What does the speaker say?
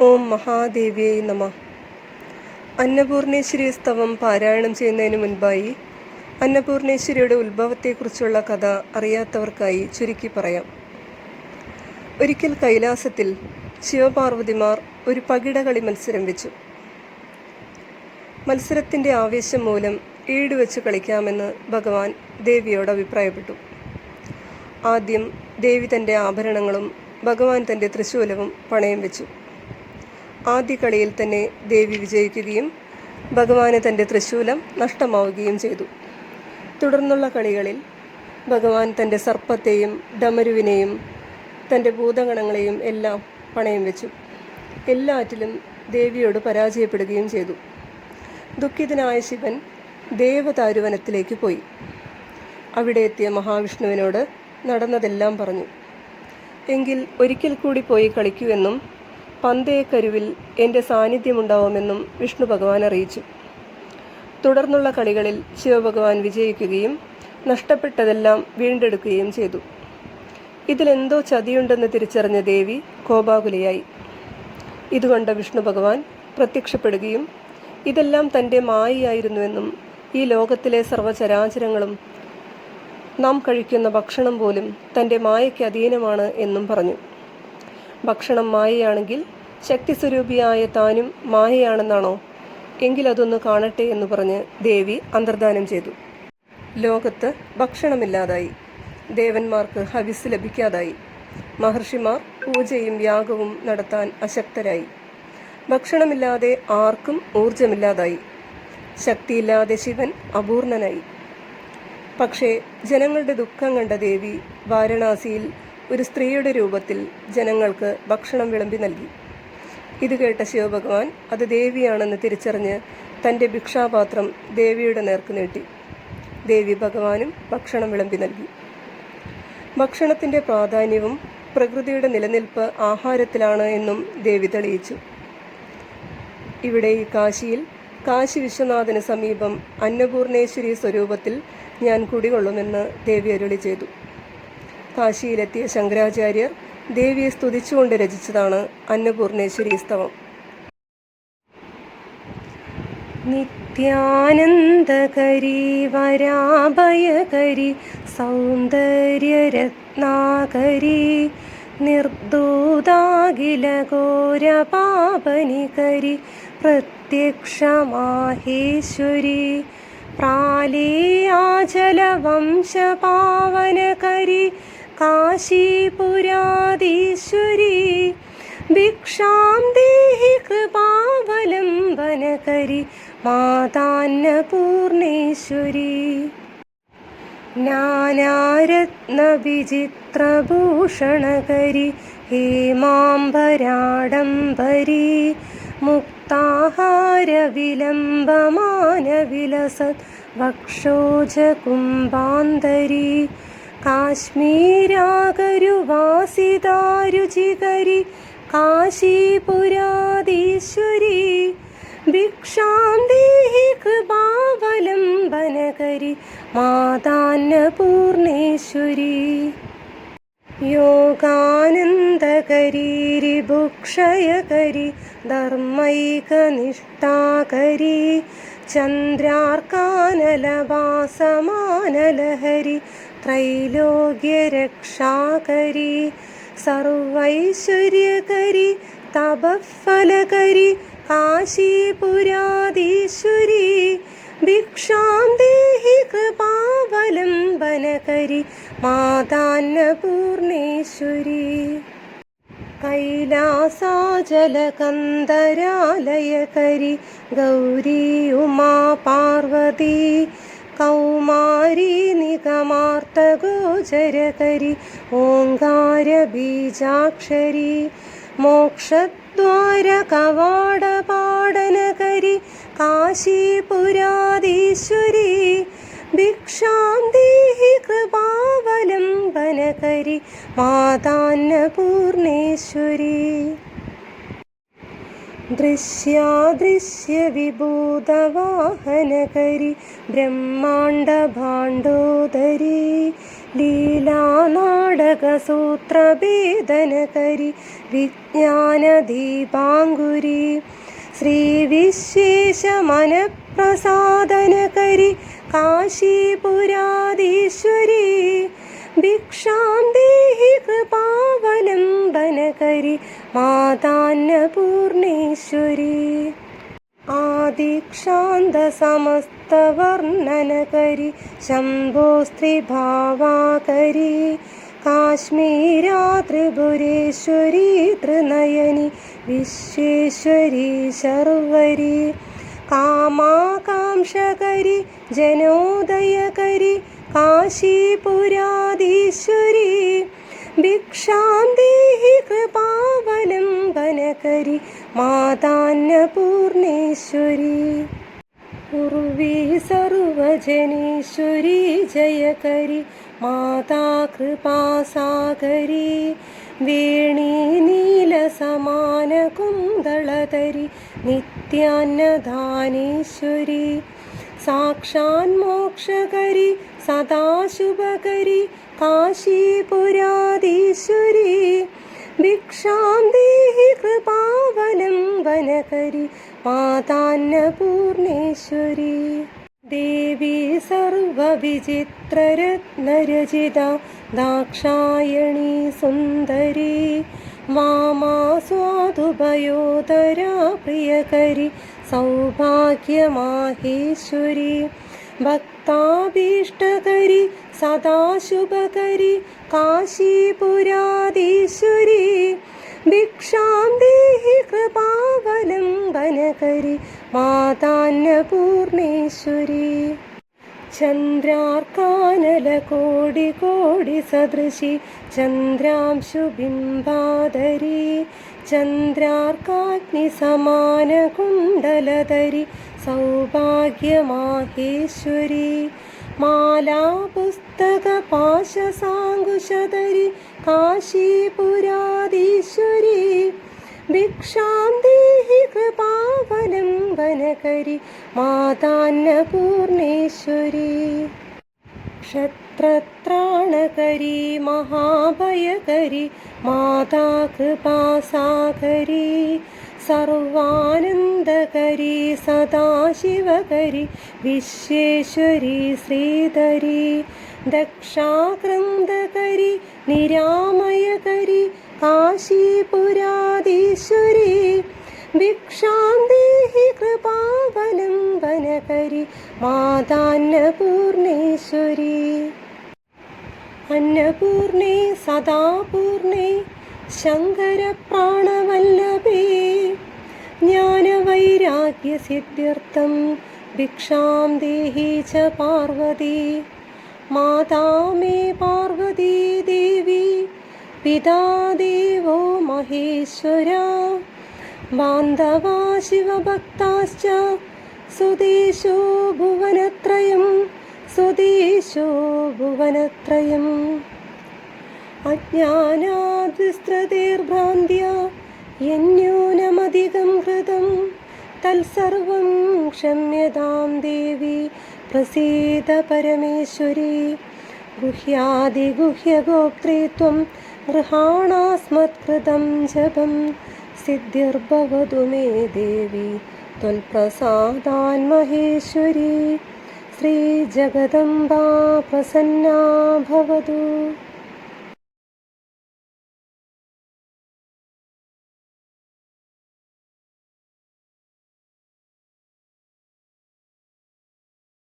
ഓം മഹാദേവിയെ നമ. അന്നപൂർണേശ്വരി സ്തവം പാരായണം ചെയ്യുന്നതിന് മുൻപായി അന്നപൂർണേശ്വരിയുടെ ഉത്ഭവത്തെക്കുറിച്ചുള്ള കഥ അറിയാത്തവർക്കായി ചുരുക്കി പറയാം. ഒരിക്കൽ കൈലാസത്തിൽ ശിവപാർവതിമാർ ഒരു പകിടകളി മത്സരം വെച്ചു. മത്സരത്തിന്റെ ആവേശം മൂലം ഈടുവെച്ച് കളിക്കാമെന്ന് ഭഗവാൻ ദേവിയോട് അഭിപ്രായപ്പെട്ടു. ആദ്യം ദേവി തന്റെ ആഭരണങ്ങളും ഭഗവാൻ തന്റെ തൃശൂലവും പണയം വെച്ചു. ആദ്യ കളിയിൽ തന്നെ ദേവി വിജയിക്കുകയും ഭഗവാന് തന്റെ തൃശൂലം നഷ്ടമാവുകയും ചെയ്തു. തുടർന്നുള്ള കളികളിൽ ഭഗവാൻ തന്റെ സർപ്പത്തെയും ഡമരുവിനെയും തന്റെ ഭൂതഗണങ്ങളെയും എല്ലാം പണയം വെച്ചു. എല്ലാറ്റിലും ദേവിയോട് പരാജയപ്പെടുകയും ചെയ്തു. ദുഃഖിതനായ ശിവൻ ദേവതാരുവനത്തിലേക്ക് പോയി. അവിടെ എത്തിയ മഹാവിഷ്ണുവിനോട് നടന്നതെല്ലാം പറഞ്ഞു. എങ്കിൽ ഒരിക്കൽ കൂടി പോയി കളിക്കുമെന്നും പന്തയക്കരുവിൽ എന്റെ സാന്നിധ്യമുണ്ടാവുമെന്നും വിഷ്ണു ഭഗവാൻ അറിയിച്ചു. തുടർന്നുള്ള കളികളിൽ ശിവഭഗവാൻ വിജയിക്കുകയും നഷ്ടപ്പെട്ടതെല്ലാം വീണ്ടെടുക്കുകയും ചെയ്തു. ഇതിലെന്തോ ചതിയുണ്ടെന്ന് തിരിച്ചറിഞ്ഞ ദേവി കോപാകുലയായി. ഇതുകൊണ്ട് വിഷ്ണു ഭഗവാൻ പ്രത്യക്ഷപ്പെടുകയും ഇതെല്ലാം തന്റെ മായയായിരുന്നുവെന്നും ഈ ലോകത്തിലെ സർവചരാചരങ്ങളും നാം കഴിക്കുന്ന ഭക്ഷണം പോലും തന്റെ മായയ്ക്ക് അധീനമാണ് എന്നും പറഞ്ഞു. ഭക്ഷണം മായയാണെങ്കിൽ ശക്തിസ്വരൂപിയായ താനും മായയാണെന്നാണോ? എങ്കിൽ അതൊന്ന് കാണട്ടെ എന്ന് പറഞ്ഞ് ദേവി അന്തർദാനം ചെയ്തു. ലോകത്ത് ഭക്ഷണമില്ലാതായി. ദേവന്മാർക്ക് ഹവിസ് ലഭിക്കാതായി. മഹർഷിമാർ പൂജയും യാഗവും നടത്താൻ അശക്തരായി. ഭക്ഷണമില്ലാതെ ആർക്കും ഊർജമില്ലാതായി ശക്തിയില്ലാതെ ശിവൻ അപൂർണനായി. പക്ഷേ ജനങ്ങളുടെ ദുഃഖം കണ്ട ദേവി വാരണാസിയിൽ ഒരു സ്ത്രീയുടെ രൂപത്തിൽ ജനങ്ങൾക്ക് ഭക്ഷണം വിളമ്പി നൽകി. ഇത് കേട്ട ശിവഭഗവാൻ അത് ദേവിയാണെന്ന് തിരിച്ചറിഞ്ഞ് തന്റെ ഭിക്ഷാപാത്രം ദേവിയുടെ നേർക്ക് നീട്ടി. ദേവി ഭഗവാനും ഭക്ഷണം വിളമ്പി നൽകി. ഭക്ഷണത്തിന്റെ പ്രാധാന്യവും പ്രകൃതിയുടെ നിലനിൽപ്പ് ആഹാരത്തിലാണ് എന്നും ദേവി തെളിയിച്ചു. ഇവിടെ ഈ കാശിയിൽ കാശി വിശ്വനാഥന് സമീപം അന്നപൂർണേശ്വരി സ്വരൂപത്തിൽ ഞാൻ കുടികൊള്ളുമെന്ന് ദേവി അരുളി ചെയ്തു. കാശിയിലെത്തിയ ശങ്കരാചാര്യർ ദേവിയെ സ്തുതിച്ചുകൊണ്ട് രചിച്ചതാണ് അന്നപൂർണേശ്വരി സ്തവം. നിത്യാനന്ദകരി വരാഭയകരി സൗന്ദര്യരത്നാകരി നിർദൂതാഖിലഘോരപാപനികരി പ്രത്യക്ഷമാഹേശ്വരി പ്രാലേയാചലവംശപാവനകരി കാശീപുരാധീശ്വരി ഭിക്ഷാം ദേഹി കൃപാവലംബനകരി മാതാന്നപൂർണേശ്വരി നാനാരത്നവിചിത്രഭൂഷണകരി ഹേമാംബരാഡംബരി മുക്താഹാരവിലംബമാനവിലസത് വക്ഷോജകുംഭാന്തരി. കാശ്മീരാകരുവാസിതാരുചികരി കാശീപുരാധീശ്വരി ഭിക്ഷാം ദേഹി കൃപാവലംബനകരി മാതാന്നപൂർണേശ്വരി യോഗാനന്ദകരീരിഭുക്ഷയകരി ധർമ്മൈകനിഷ്ഠാകരി ചന്ദ്രാർക്കാനലവാസമാനലഹരി ത്രൈലോക്യരക്ഷാകരി സർവൈശ്വര്യകരി തപഫലകരി കാശീപുരാധീശ്വരി ഭിക്ഷാം ദേഹി കൃപാവലംബനകരി മാതാന്നപൂർണേശ്വരി. കൈലാസാചലകന്ധരാലയകരി ഗൗരി ഉമാ പാർവതി കൗമാരി നിഗമാർത്തഗോചരകരി ഓങ്കാരബീജാക്ഷരി മോക്ഷദ്വാരകവാടപാടനകരി കാശീപുരാധീശ്വരി ഭിക്ഷാം ദേഹി കൃപാവലംബനകരി മാതാന്നപൂർണേശ്വരി. ദൃശ്യാദൃശ്യവിഭൂതവാഹനകരി ബ്രഹ്മാണ്ഡഭാണ്ഡോദരി ലീലാനാടകസൂത്രഭേദനകരി വിജ്ഞാനദീപാങ്കുരി ശ്രീവിശേഷമനപ്രസാദനകരി കാശീപുരാധീശ്വരി ഭിക്ഷാം ദേഹി കൃപാവലംബനകരി മാതാന്നപൂർണേശ്വരി ആദിക്ഷാന്തസമസ്തവർണനകരി ശംഭോസ്ത്രിഭാവാകരി കാശ്മീരാ ത്രിപുരേശ്വരി ത്രിനയനി വിശ്വേശ്വരി ശർവരി കാമാകാംക്ഷകരി ജനോദയകരി കാശീപുരാധീശ്വരി കൃപാവലംബനകരി മാതാന്നപൂർണേശ്വരി. ഉർവി സർവജനീശ്വരി ജയകരി മാതാ കൃപാസാഗരി വേണി നീലസമാന കുന്തളതരി നിത്യാന്നദാനേശ്വരി. സാക്ഷാൻ മോക്ഷകരി സദാശുഭകരി കാശീപുരാധീശ്വരി. ഭിക്ഷാം ദേഹി കൃപാവലംബനകരി മാതാന്നപൂർണേശ്വരി ദേവി സർവവിചിത്രരത്നരചിത ദാക്ഷായണി സുന്ദരി. വാമാ സ്വാദുഭയോദരാ പ്രിയകരി സൗഭാഗ്യമാഹേശ്വരി. ഭക്താഭീഷ്ടകരി സദാശുഭകരി കാശീപുരാധീശ്വരി ഭിക്ഷാം ദേഹി കൃപാവലംബനകരി മാതാന്നപൂർണേശ്വരി ചന്ദ്രാർക്കാനലകോടി കോടി സദൃശി ചന്ദ്രാംശുബിംബാധരി ചന്ദ്രാർക്കാഗ്നി സമാന കുണ്ടലധരി സൗഭാഗ്യമാഹേശ്വരി. മാലാപുസ്തക പാശസാങ്കുശധരി കാശീപുരാധീശ്വരി. ഭിക്ഷാം ദേഹി കൃപാവലംബനകരി മാതാന്നപൂർണേശ്വരി. ക്ഷത്രത്രാണകരി മഹാഭയകരി മാതാ കൃപാസാഗരി സർവാനന്ദകരി സദാശിവകരി വിശ്വേശ്വരി ശ്രീധരി ദക്ഷാക്രന്ദകരി നിരാമയകരി കാശീപുരാധീശ്വരി ഭിക്ഷാന്തേഹി കൃപാവലംബനകരി മാതാന്നപൂർണേശ്വരി. അന്നപൂർണേ സദാപൂർണേ ശങ്കരപ്രാണവല്ലഭേ ജ്ഞാനവൈരാഗ്യസിദ്ധ്യർത്ഥം ഭിക്ഷാം ദേഹി ച പാർവതി. മാതാ മേ പാർവതി ദേവി. പിതാ ദേവോ മഹേശ്വര. ബാന്ധവാ ശിവഭക്താശ്ച. സുദേശോ ഭുവനത്രയം. സുദേശോ ഭുവനത്രയം. അജ്ഞാനാദ്വിസ്തൃതിർഭ്രാന്ത്യ യന്യൂനമധികം ഹൃതം തത്സർവം ക്ഷമ്യതാം ദേവി പ്രസീത പരമേശ്വരി. ഗുഹ്യാദിഗുഹ്യഗോപ്ത്രേ ത്വം ഗൃഹാണാസ്മത്കൃതം ജപം. സിദ്ധിർഭവതു മേ ദേവി മഹേശ്വരി. ശ്രീജഗദംബാ പ്രസന്നാ ഭവതു.